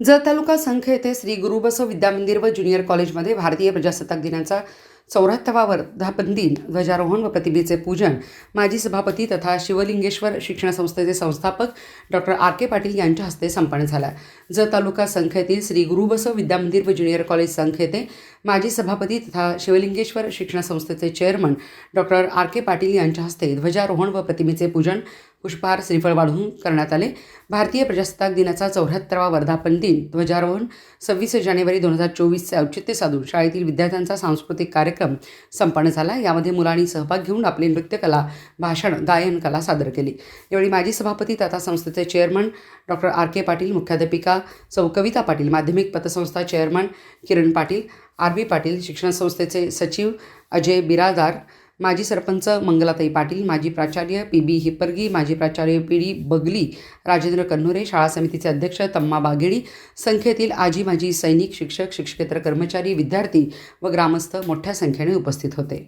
जत तालुका संख येथे श्री गुरुबसव विद्यामंदिर व ज्युनियर कॉलेजमध्ये भारतीय प्रजासत्ताक दिनाचा चौऱ्याहत्तवा वर्धापन दिन ध्वजारोहण व प्रतिमेचे पूजन माजी सभापती तथा शिवलिंगेश्वर शिक्षण संस्थेचे संस्थापक डॉक्टर आर. के. पाटील यांच्या हस्ते संपन्न झाला. जत तालुका संख्येतील श्री गुरुबसव विद्यामंदिर व ज्युनियर कॉलेज संख्येते येथे माजी सभापती तथा शिवलिंगेश्वर शिक्षण संस्थेचे chairman doctor R. K. Patil यांच्या हस्ते ध्वजारोहण व प्रतिमेचे पूजन पुष्पहार श्रीफळ वाढवून करण्यात आले. भारतीय प्रजासत्ताक दिनाचा चौऱ्याहत्तरावा वर्धापन दिन ध्वजारोहण सव्वीस जानेवारी दोन हजार चोवीसचे औचित्य साधून शाळेतील विद्यार्थ्यांचा सांस्कृतिक कार्यक्रम संपन्न झाला. यामध्ये मुलांनी सहभाग घेऊन आपली नृत्यकला भाषण गायन कला सादर केली. यावेळी माजी सभापती तथा संस्थेचे chairman doctor R. K. Patil मुख्याध्यापिका सौकविता पाटील माध्यमिक पतसंस्था chairman Kiran Patil R. B. Patil शिक्षण संस्थेचे सचिव अजय बिरादार माजी सरपंच मंगलाताई पाटील माजी प्राचार्य पी बी हिप्परगी माजी प्राचार्य पी डी बगली राजेंद्र कन्होरे शाळा समितीचे अध्यक्ष तम्मा बागेडी संख्येतील आजी माजी सैनिक शिक्षक शिक्षकेतर कर्मचारी विद्यार्थी व ग्रामस्थ मोठ्या संख्येने उपस्थित होते.